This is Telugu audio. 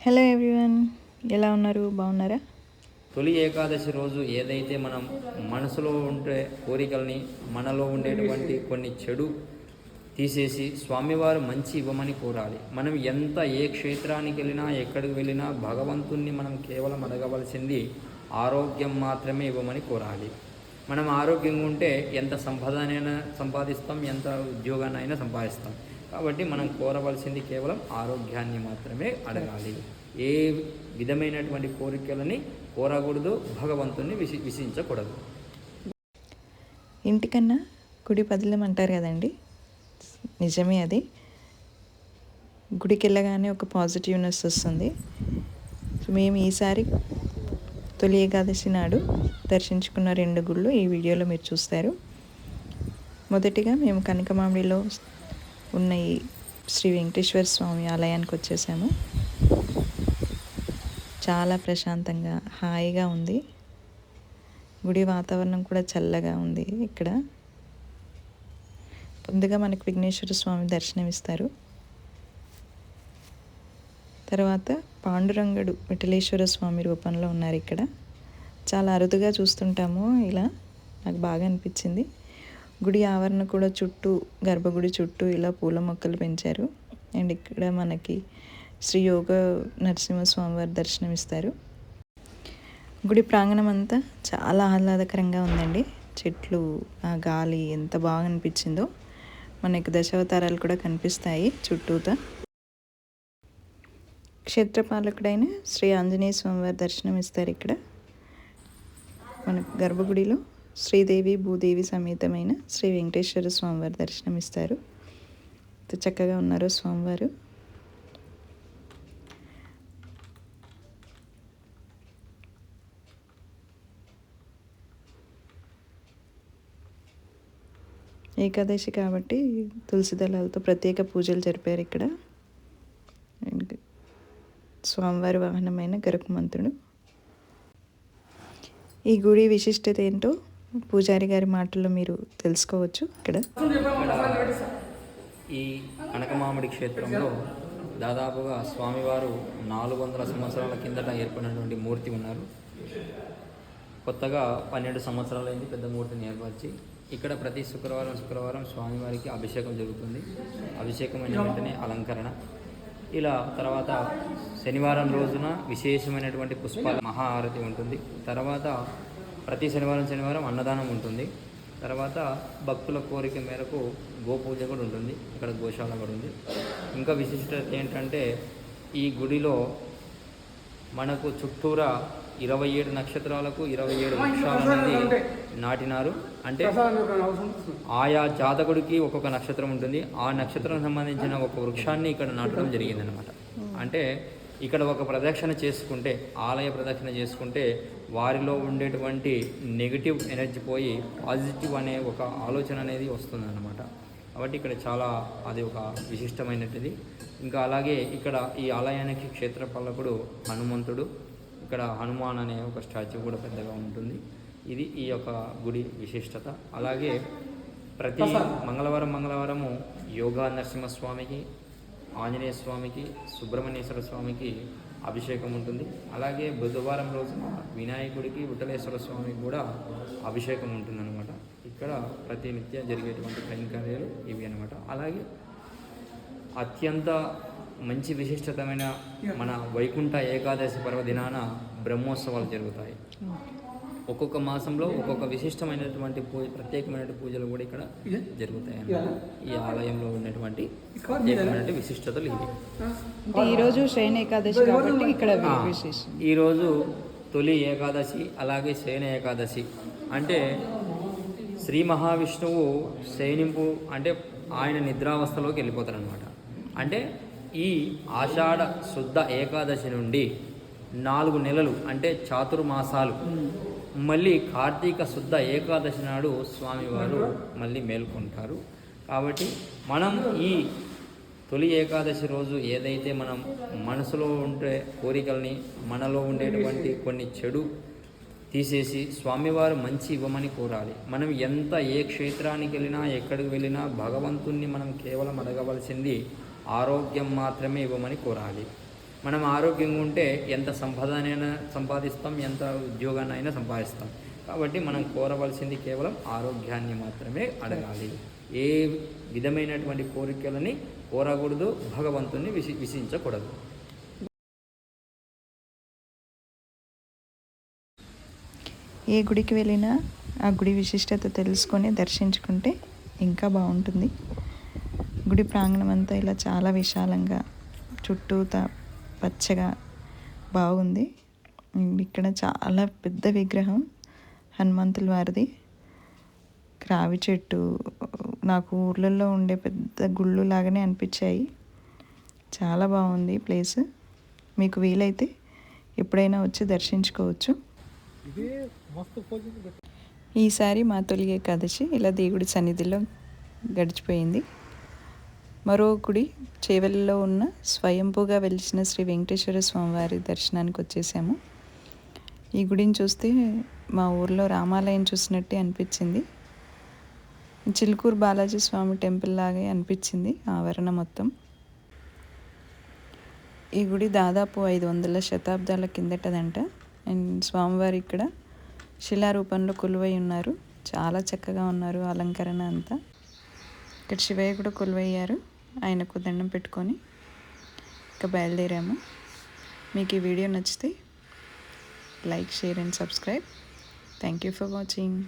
హలో ఎవ్రీవన్ ఎలా ఉన్నారు? బాగున్నారా? తొలి ఏకాదశి రోజు ఏదైతే మనం మనసులో ఉండే కోరికల్ని మనలో ఉండేటువంటి కొన్ని చెడు తీసేసి స్వామివారు మంచి ఇవ్వమని కోరాలి. మనం ఎంత ఏ క్షేత్రానికి వెళ్ళినా ఎక్కడికి వెళ్ళినా భగవంతుణ్ణి మనం కేవలం అడగవలసింది ఆరోగ్యం మాత్రమే ఇవ్వమని కోరాలి. మనం ఆరోగ్యంగా ఉంటే ఎంత సంపదనైనా సంపాదిస్తాం ఎంత ఉద్యోగాన్నైనా సంపాదిస్తాం. కాబట్టి మనం కోరవలసింది కేవలం ఆరోగ్యాన్ని మాత్రమే అడగాలి. ఏ విధమైనటువంటి కోరికలని కోరకూడదు భగవంతుని విసి విసించకూడదు ఇంటికన్నా గుడి పదిలం అంటారు కదండి? నిజమే అది. గుడికి వెళ్ళగానే ఒక పాజిటివ్నెస్ వస్తుంది. సో మేము ఈసారి తొలి ఏకాదశి నాడు దర్శించుకున్న రెండు గుళ్ళు ఈ వీడియోలో మీరు చూస్తారు. మొదటిగా మేము కనకమామిడిలో ఉన్న ఈ శ్రీ వెంకటేశ్వర స్వామి ఆలయానికి వచ్చేసాము. చాలా ప్రశాంతంగా హాయిగా ఉంది. గుడి వాతావరణం కూడా చల్లగా ఉంది ఇక్కడ. ముందుగా మనకు విఘ్నేశ్వర స్వామి దర్శనం ఇస్తారు తర్వాత పాండురంగడు విఠలేశ్వర స్వామి రూపంలో ఉన్నారు ఇక్కడ. చాలా అరుదుగా చూస్తుంటాము ఇలా. నాకు బాగా అనిపించింది. గుడి ఆవరణ కూడా చుట్టూ గర్భగుడి చుట్టూ ఇలా పూల మొక్కలు పెంచారు. అండ్ ఇక్కడ మనకి శ్రీ యోగ నరసింహస్వామివారి దర్శనం ఇస్తారు గుడి ప్రాంగణం అంతా చాలా ఆహ్లాదకరంగా ఉందండి. చెట్లు ఆ గాలి ఎంత బాగా అనిపించిందో. మనకి దశావతారాలు కూడా కనిపిస్తాయి చుట్టూతా. క్షేత్రపాలకుడైన శ్రీ ఆంజనేయ స్వామివారి దర్శనం ఇస్తారు ఇక్కడ. మన గర్భగుడిలో శ్రీదేవి భూదేవి సమేతమైన శ్రీ వెంకటేశ్వర స్వామివారి దర్శనం ఇస్తారు ఎంత చక్కగా ఉన్నారు స్వామివారు. ఏకాదశి కాబట్టి తులసి దళాలతో ప్రత్యేక పూజలు జరిపారు ఇక్కడ. అండ్ స్వామివారి వాహనమైన గరుకుమంతుడు. ఈ గుడి విశిష్టత ఏంటో పూజారి గారి మాటల్లో మీరు తెలుసుకోవచ్చు ఇక్కడ. ఈ కనకమామిడి క్షేత్రంలో దాదాపుగా స్వామివారు నాలుగు వందల సంవత్సరాల కిందట ఏర్పడినటువంటి మూర్తి ఉన్నారు. కొత్తగా పన్నెండు సంవత్సరాలైంది పెద్ద మూర్తిని ఏర్పరిచి ఇక్కడ ప్రతి శుక్రవారం శుక్రవారం స్వామివారికి అభిషేకం జరుగుతుంది. అభిషేకం అయిన వెంటనే అలంకరణ. ఇలా తర్వాత శనివారం రోజున విశేషమైనటువంటి పుష్పాల మహాహారతి ఉంటుంది. తర్వాత ప్రతి శనివారం శనివారం అన్నదానం ఉంటుంది. తర్వాత భక్తుల కోరిక మేరకు గోపూజ కూడా ఉంటుంది. ఇక్కడ గోశాల కూడా ఉంది. ఇంకా విశిష్టత ఏంటంటే ఈ గుడిలో మనకు చుట్టూరా ఇరవై ఏడు నక్షత్రాలకు ఇరవై ఏడు వృక్షాల నుండి నాటినారు. అంటే ఆయా జాతకుడికి ఒక్కొక్క నక్షత్రం ఉంటుంది. ఆ నక్షత్రం సంబంధించిన ఒక వృక్షాన్ని ఇక్కడ నాటడం జరిగిందనమాట అంటే ఇక్కడ ఒక ప్రదక్షిణ చేసుకుంటే ఆలయ ప్రదక్షిణ చేసుకుంటే వారిలో ఉండేటువంటి నెగిటివ్ ఎనర్జీ పోయి పాజిటివ్ అనే ఒక ఆలోచన అనేది వస్తుందన్నమాట. కాబట్టి ఇక్కడ చాలా అది ఒక విశిష్టమైనటిది ఇంకా అలాగే ఇక్కడ ఈ ఆలయానికి క్షేత్రపాలకుడు హనుమంతుడు. ఇక్కడ హనుమాన్ అనే ఒక స్టాచ్యూ కూడా పెద్దగా ఉంటుంది. ఇది ఈ యొక్క గుడి విశిష్టత. అలాగే ప్రతి మంగళవారం మంగళవారము యోగా నరసింహస్వామికి ఆంజనేయ స్వామికి సుబ్రహ్మణ్యేశ్వర స్వామికి అభిషేకం ఉంటుంది. అలాగే బుధవారం రోజున వినాయకుడికి విఠలేశ్వర స్వామికి కూడా అభిషేకం ఉంటుందన్నమాట. ఇక్కడ ప్రతినిత్య జరిగేటువంటి కైంకర్యాలు ఇవి అనమాట అలాగే అత్యంత మంచి విశిష్టతమైన మన వైకుంఠ ఏకాదశి పర్వదినాన బ్రహ్మోత్సవాలు జరుగుతాయి. ఒక్కొక్క మాసంలో ఒక్కొక్క విశిష్టమైనటువంటి పూజ ప్రత్యేకమైన పూజలు కూడా ఇక్కడ జరుగుతాయి అన్నమాట ఈ ఆలయంలో ఉన్నటువంటి ప్రత్యేకమైన విశిష్టతలు ఇవి. అంటే ఈరోజు శయన ఏకాదశి కాబట్టి ఇక్కడ ఈరోజు తొలి ఏకాదశి అలాగే శయన ఏకాదశి. అంటే శ్రీ మహావిష్ణువు శయనింపు అంటే ఆయన నిద్రావస్థలోకి వెళ్ళిపోతారనమాట అంటే ఈ ఆషాఢ శుద్ధ ఏకాదశి నుండి నాలుగు నెలలు అంటే చాతుర్మాసాలు మళ్ళీ కార్తీక శుద్ధ ఏకాదశి నాడు స్వామివారు మళ్ళీ మేల్కొంటారు. కాబట్టి మనం ఈ తొలి ఏకాదశి రోజు ఏదైతే మనం మనసులో ఉండే కోరికల్ని మనలో ఉండేటువంటి కొన్ని చెడు తీసేసి స్వామివారు మంచి ఇవ్వమని కోరాలి. మనం ఎంత ఏ క్షేత్రానికి వెళ్ళినా ఎక్కడికి వెళ్ళినా భగవంతుణ్ణి మనం కేవలం అడగవలసింది ఆరోగ్యం మాత్రమే ఇవ్వమని కోరాలి. మనం ఆరోగ్యంగా ఉంటే ఎంత సంపదనైనా సంపాదిస్తాం ఎంత ఉద్యోగాన్నైనా సంపాదిస్తాం. కాబట్టి మనం కోరవలసింది కేవలం ఆరోగ్యాన్ని మాత్రమే అడగాలి. ఏ విధమైనటువంటి కోరికలని కోరకూడదు భగవంతుని విసి విసించకూడదు ఏ గుడికి వెళ్ళినా ఆ గుడి విశిష్టత తెలుసుకొని దర్శించుకుంటే ఇంకా బాగుంటుంది. గుడి ప్రాంగణం అంతా ఇలా చాలా విశాలంగా చుట్టూతా పచ్చగా బాగుంది. ఇక్కడ చాలా పెద్ద విగ్రహం హనుమంతుల వారిది. రావి చెట్టు నాకు ఊర్లలో ఉండే పెద్ద గుళ్ళు లాగానే అనిపించాయి. చాలా బాగుంది ప్లేస్. మీకు వీలైతే ఎప్పుడైనా వచ్చి దర్శించుకోవచ్చు. ఈసారి మా తొలి ఏకాదశి ఇలా దేవుడి సన్నిధిలో గడిచిపోయింది. మరో గుడి చేవెల్లో ఉన్న స్వయంభూగా వెలిసిన శ్రీ వెంకటేశ్వర స్వామివారి దర్శనానికి వచ్చేసాము. ఈ గుడిని చూస్తే మా ఊర్లో రామాలయం చూసినట్టే అనిపించింది. చిలుకూరు బాలాజీ స్వామి టెంపుల్ లాగే అనిపించింది ఆవరణ మొత్తం. ఈ గుడి దాదాపు ఐదు వందల శతాబ్దాల కిందటదంట. అండ్ స్వామివారు ఇక్కడ శిలారూపంలో కొలువై ఉన్నారు. చాలా చక్కగా ఉన్నారు అలంకరణ అంతా. ఇక్కడ శివయ్య కూడా కొలువయ్యారు. ఆయనకు దండం పెట్టుకొని ఇక బయలుదేరాము. మీకు ఈ వీడియో నచ్చితే like share and subscribe. Thank you for watching